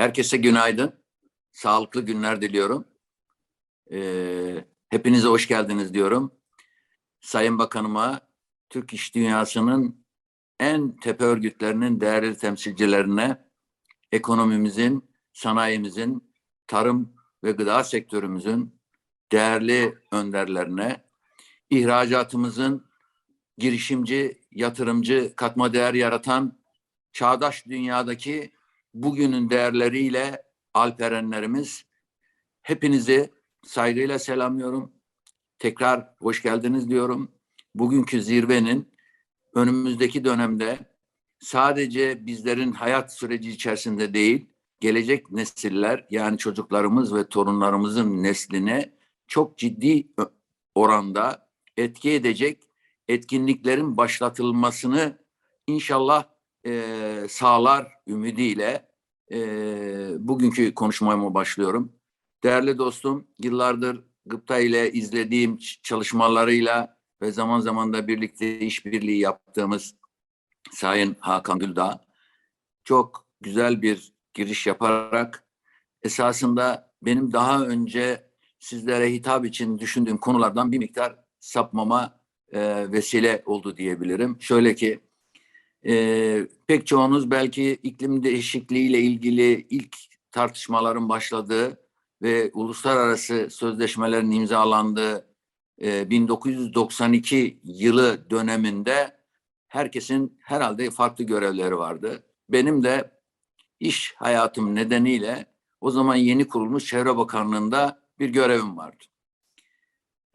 Herkese günaydın. Sağlıklı günler diliyorum. Ee, hepinize hoş geldiniz diyorum. Sayın Bakanıma, Türk iş dünyasının en tepe örgütlerinin değerli temsilcilerine, ekonomimizin, sanayimizin, tarım ve gıda sektörümüzün değerli önderlerine, ihracatımızın girişimci, yatırımcı, katma değer yaratan çağdaş dünyadaki bugünün değerleriyle alperenlerimiz hepinizi saygıyla selamlıyorum. Tekrar hoş geldiniz diyorum. Bugünkü zirvenin önümüzdeki dönemde sadece bizlerin hayat süreci içerisinde değil, gelecek nesiller yani çocuklarımız ve torunlarımızın nesline çok ciddi oranda etki edecek etkinliklerin başlatılmasını inşallah e, sağlar ümidiyle e, bugünkü konuşmama başlıyorum. Değerli dostum, yıllardır Gıpta ile izlediğim çalışmalarıyla ve zaman zaman da birlikte işbirliği yaptığımız Sayın Hakan Güldağ çok güzel bir giriş yaparak esasında benim daha önce sizlere hitap için düşündüğüm konulardan bir miktar sapmama e, vesile oldu diyebilirim. Şöyle ki e, pek çoğunuz belki iklim değişikliği ile ilgili ilk tartışmaların başladığı ve uluslararası sözleşmelerin imzalandığı e, 1992 yılı döneminde herkesin herhalde farklı görevleri vardı. Benim de iş hayatım nedeniyle o zaman yeni kurulmuş Çevre Bakanlığı'nda bir görevim vardı.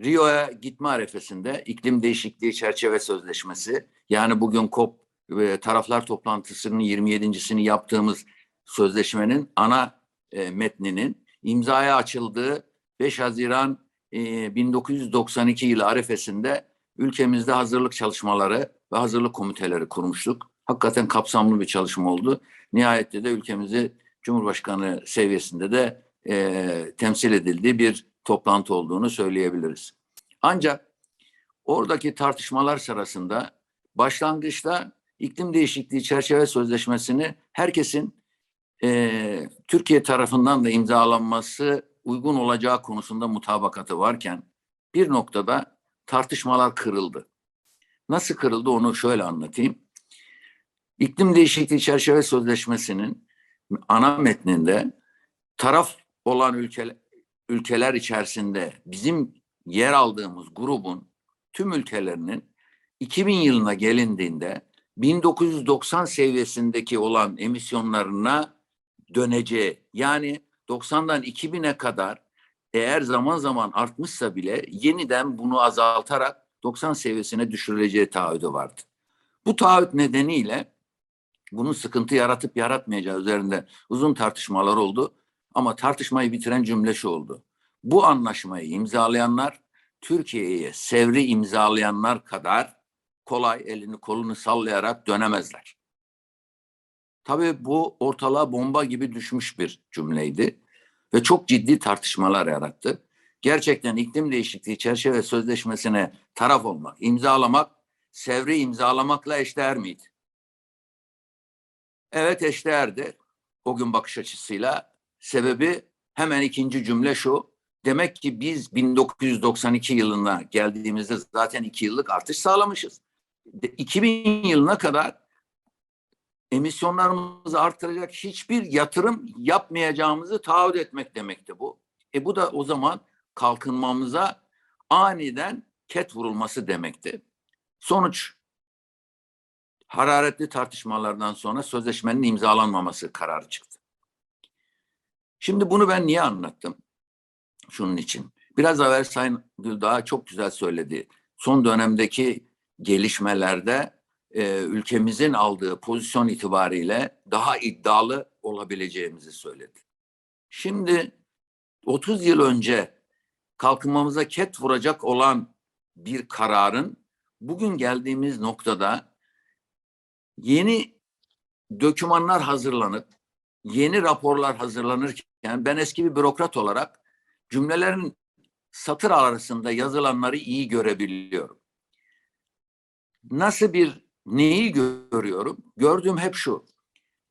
Rio'ya gitme arefesinde iklim değişikliği çerçeve sözleşmesi yani bugün COP ve taraflar toplantısının 27.sini yaptığımız sözleşmenin ana e, metninin imzaya açıldığı 5 Haziran e, 1992 yılı arefesinde ülkemizde hazırlık çalışmaları ve hazırlık komiteleri kurmuştuk. Hakikaten kapsamlı bir çalışma oldu. Nihayette de ülkemizi Cumhurbaşkanı seviyesinde de e, temsil edildiği bir toplantı olduğunu söyleyebiliriz. Ancak oradaki tartışmalar sırasında başlangıçta iklim değişikliği çerçeve sözleşmesini herkesin e, Türkiye tarafından da imzalanması uygun olacağı konusunda mutabakatı varken bir noktada tartışmalar kırıldı. Nasıl kırıldı onu şöyle anlatayım. İklim değişikliği çerçeve sözleşmesinin ana metninde taraf olan ülkeler, ülkeler içerisinde bizim yer aldığımız grubun tüm ülkelerinin 2000 yılına gelindiğinde 1990 seviyesindeki olan emisyonlarına döneceği yani 90'dan 2000'e kadar eğer zaman zaman artmışsa bile yeniden bunu azaltarak 90 seviyesine düşürüleceği taahhüdü vardı. Bu taahhüt nedeniyle bunun sıkıntı yaratıp yaratmayacağı üzerinde uzun tartışmalar oldu. Ama tartışmayı bitiren cümle şu oldu. Bu anlaşmayı imzalayanlar Türkiye'ye sevri imzalayanlar kadar kolay elini kolunu sallayarak dönemezler. Tabii bu ortalığa bomba gibi düşmüş bir cümleydi ve çok ciddi tartışmalar yarattı. Gerçekten iklim değişikliği çerçeve sözleşmesine taraf olmak, imzalamak, sevri imzalamakla eşdeğer miydi? Evet eşdeğerdi o gün bakış açısıyla. Sebebi hemen ikinci cümle şu. Demek ki biz 1992 yılına geldiğimizde zaten iki yıllık artış sağlamışız. 2000 yılına kadar emisyonlarımızı artıracak hiçbir yatırım yapmayacağımızı taahhüt etmek demekti bu. E bu da o zaman kalkınmamıza aniden ket vurulması demekti. Sonuç hararetli tartışmalardan sonra sözleşmenin imzalanmaması kararı çıktı. Şimdi bunu ben niye anlattım? Şunun için. Biraz evvel Sayın Güldağ çok güzel söyledi. Son dönemdeki gelişmelerde e, ülkemizin aldığı pozisyon itibariyle daha iddialı olabileceğimizi söyledi. Şimdi 30 yıl önce kalkınmamıza ket vuracak olan bir kararın bugün geldiğimiz noktada yeni dokümanlar hazırlanıp yeni raporlar hazırlanırken ben eski bir bürokrat olarak cümlelerin satır arasında yazılanları iyi görebiliyorum. Nasıl bir neyi görüyorum? Gördüğüm hep şu.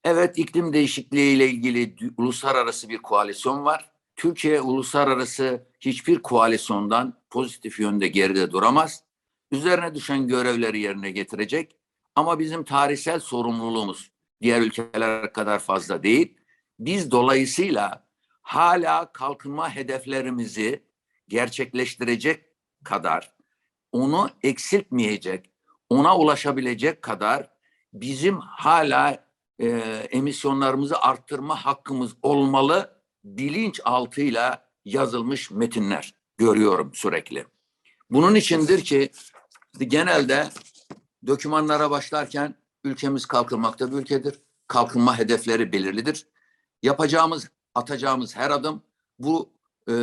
Evet iklim değişikliği ile ilgili uluslararası bir koalisyon var. Türkiye uluslararası hiçbir koalisyondan pozitif yönde geride duramaz. Üzerine düşen görevleri yerine getirecek. Ama bizim tarihsel sorumluluğumuz diğer ülkeler kadar fazla değil. Biz dolayısıyla hala kalkınma hedeflerimizi gerçekleştirecek kadar, onu eksiltmeyecek, ona ulaşabilecek kadar bizim hala e, emisyonlarımızı arttırma hakkımız olmalı bilinç altıyla yazılmış metinler görüyorum sürekli. Bunun içindir ki genelde dokümanlara başlarken ülkemiz kalkınmakta bir ülkedir. Kalkınma hedefleri belirlidir. Yapacağımız, atacağımız her adım bu e,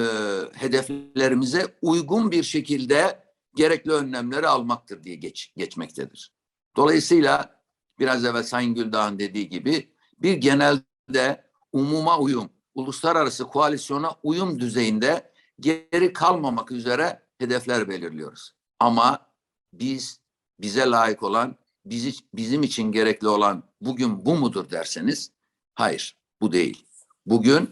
hedeflerimize uygun bir şekilde gerekli önlemleri almaktır diye geç, geçmektedir. Dolayısıyla biraz evvel Sayın Güldağ'ın dediği gibi bir genelde umuma uyum, uluslararası koalisyona uyum düzeyinde geri kalmamak üzere hedefler belirliyoruz. Ama biz bize layık olan, bizi, bizim için gerekli olan bugün bu mudur derseniz hayır bu değil. Bugün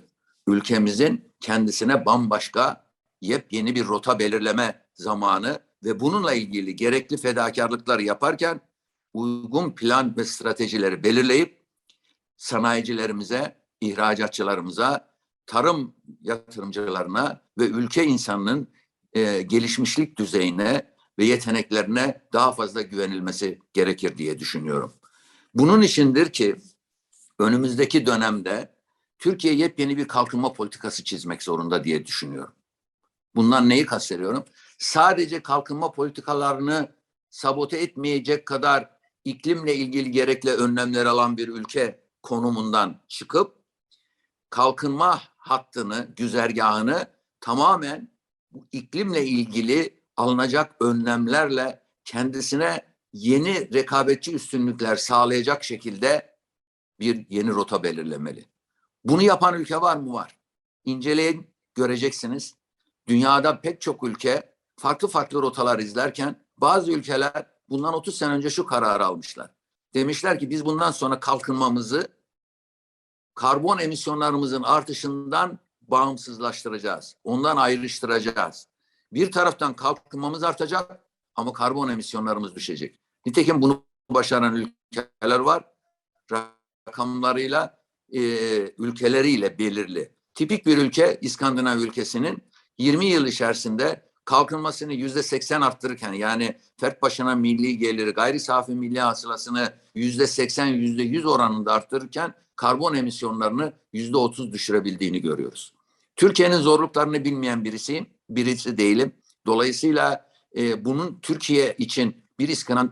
ülkemizin kendisine bambaşka yepyeni bir rota belirleme zamanı ve bununla ilgili gerekli fedakarlıklar yaparken uygun plan ve stratejileri belirleyip sanayicilerimize, ihracatçılarımıza, tarım yatırımcılarına ve ülke insanının e, gelişmişlik düzeyine ve yeteneklerine daha fazla güvenilmesi gerekir diye düşünüyorum. Bunun içindir ki önümüzdeki dönemde Türkiye yepyeni bir kalkınma politikası çizmek zorunda diye düşünüyorum. Bundan neyi kastediyorum? Sadece kalkınma politikalarını sabote etmeyecek kadar iklimle ilgili gerekli önlemler alan bir ülke konumundan çıkıp kalkınma hattını, güzergahını tamamen bu iklimle ilgili alınacak önlemlerle kendisine yeni rekabetçi üstünlükler sağlayacak şekilde bir yeni rota belirlemeli. Bunu yapan ülke var mı? Var. İnceleyin, göreceksiniz. Dünyada pek çok ülke farklı farklı rotalar izlerken bazı ülkeler bundan 30 sene önce şu kararı almışlar. Demişler ki biz bundan sonra kalkınmamızı karbon emisyonlarımızın artışından bağımsızlaştıracağız. Ondan ayrıştıracağız. Bir taraftan kalkınmamız artacak ama karbon emisyonlarımız düşecek. Nitekim bunu başaran ülkeler var. Rakamlarıyla, e, ülkeleriyle belirli. Tipik bir ülke İskandinav ülkesinin 20 yıl içerisinde kalkınmasını yüzde 80 arttırırken yani fert başına milli geliri gayri safi milli hasılasını yüzde 80 yüzde 100 oranında arttırırken karbon emisyonlarını yüzde 30 düşürebildiğini görüyoruz. Türkiye'nin zorluklarını bilmeyen birisiyim, birisi değilim. Dolayısıyla e, bunun Türkiye için bir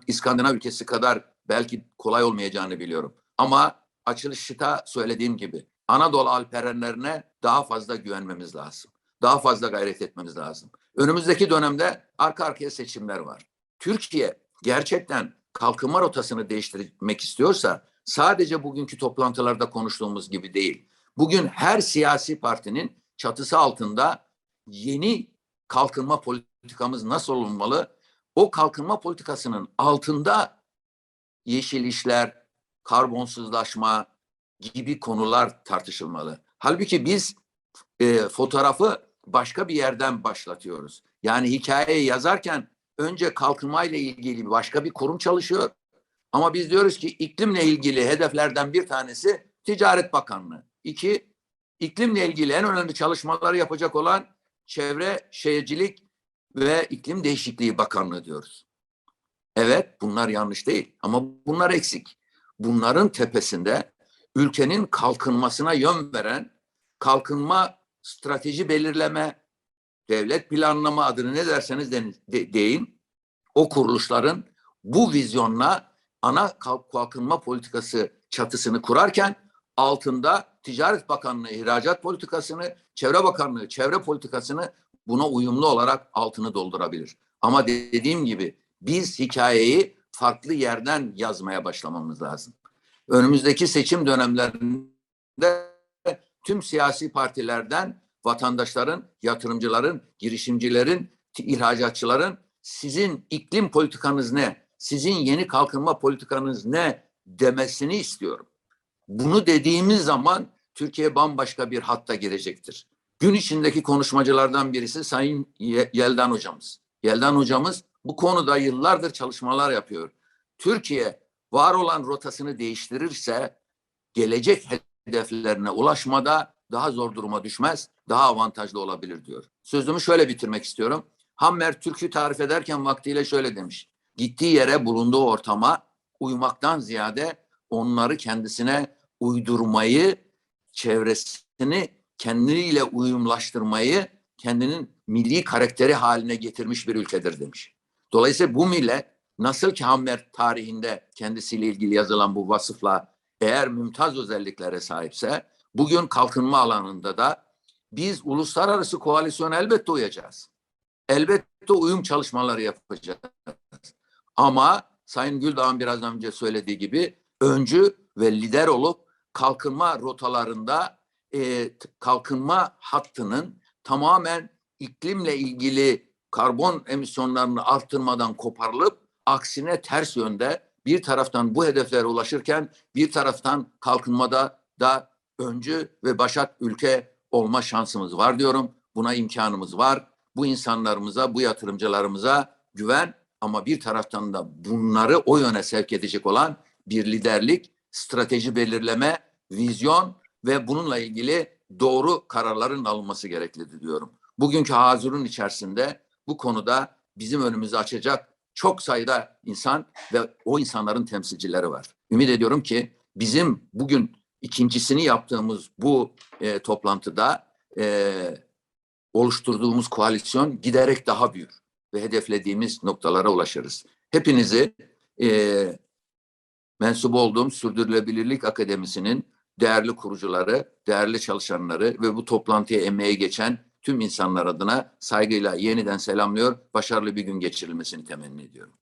İskandinav ülkesi kadar belki kolay olmayacağını biliyorum. Ama açılışta söylediğim gibi Anadolu alperenlerine daha fazla güvenmemiz lazım. Daha fazla gayret etmemiz lazım. Önümüzdeki dönemde arka arkaya seçimler var. Türkiye gerçekten kalkınma rotasını değiştirmek istiyorsa sadece bugünkü toplantılarda konuştuğumuz gibi değil. Bugün her siyasi partinin çatısı altında yeni kalkınma politikamız nasıl olmalı? O kalkınma politikasının altında yeşil işler, karbonsuzlaşma gibi konular tartışılmalı. Halbuki biz e, fotoğrafı başka bir yerden başlatıyoruz. Yani hikayeyi yazarken önce kalkınmayla ilgili başka bir kurum çalışıyor. Ama biz diyoruz ki iklimle ilgili hedeflerden bir tanesi Ticaret Bakanlığı. İki, iklimle ilgili en önemli çalışmaları yapacak olan Çevre, Şehircilik ve İklim Değişikliği Bakanlığı diyoruz. Evet bunlar yanlış değil ama bunlar eksik. Bunların tepesinde ülkenin kalkınmasına yön veren kalkınma strateji belirleme, devlet planlama adını ne derseniz de, de, deyin, o kuruluşların bu vizyonla ana kalkınma politikası çatısını kurarken altında Ticaret Bakanlığı ihracat politikasını, Çevre Bakanlığı çevre politikasını buna uyumlu olarak altını doldurabilir. Ama dediğim gibi biz hikayeyi farklı yerden yazmaya başlamamız lazım. Önümüzdeki seçim dönemlerinde tüm siyasi partilerden vatandaşların, yatırımcıların, girişimcilerin, ihracatçıların sizin iklim politikanız ne? Sizin yeni kalkınma politikanız ne demesini istiyorum. Bunu dediğimiz zaman Türkiye bambaşka bir hatta girecektir. Gün içindeki konuşmacılardan birisi Sayın Ye- Yeldan hocamız. Yeldan hocamız bu konuda yıllardır çalışmalar yapıyor. Türkiye var olan rotasını değiştirirse gelecek hedeflerine ulaşmada daha zor duruma düşmez, daha avantajlı olabilir diyor. Sözümü şöyle bitirmek istiyorum. Hammer Türk'ü tarif ederken vaktiyle şöyle demiş. Gittiği yere bulunduğu ortama uymaktan ziyade onları kendisine uydurmayı, çevresini kendiyle uyumlaştırmayı kendinin milli karakteri haline getirmiş bir ülkedir demiş. Dolayısıyla bu millet nasıl ki Hammer tarihinde kendisiyle ilgili yazılan bu vasıfla eğer mümtaz özelliklere sahipse bugün kalkınma alanında da biz uluslararası koalisyona elbette uyacağız. Elbette uyum çalışmaları yapacağız. Ama Sayın Güldağ'ın biraz önce söylediği gibi öncü ve lider olup kalkınma rotalarında e, kalkınma hattının tamamen iklimle ilgili karbon emisyonlarını arttırmadan koparılıp aksine ters yönde bir taraftan bu hedeflere ulaşırken bir taraftan kalkınmada da öncü ve başat ülke olma şansımız var diyorum. Buna imkanımız var. Bu insanlarımıza, bu yatırımcılarımıza güven ama bir taraftan da bunları o yöne sevk edecek olan bir liderlik, strateji belirleme, vizyon ve bununla ilgili doğru kararların alınması gereklidir diyorum. Bugünkü hazırın içerisinde bu konuda bizim önümüzü açacak çok sayıda insan ve o insanların temsilcileri var. Ümit ediyorum ki bizim bugün ikincisini yaptığımız bu e, toplantıda e, oluşturduğumuz koalisyon giderek daha büyür ve hedeflediğimiz noktalara ulaşırız. Hepinizi e, mensup olduğum Sürdürülebilirlik Akademisi'nin değerli kurucuları, değerli çalışanları ve bu toplantıya emeği geçen tüm insanlar adına saygıyla yeniden selamlıyor. Başarılı bir gün geçirilmesini temenni ediyorum.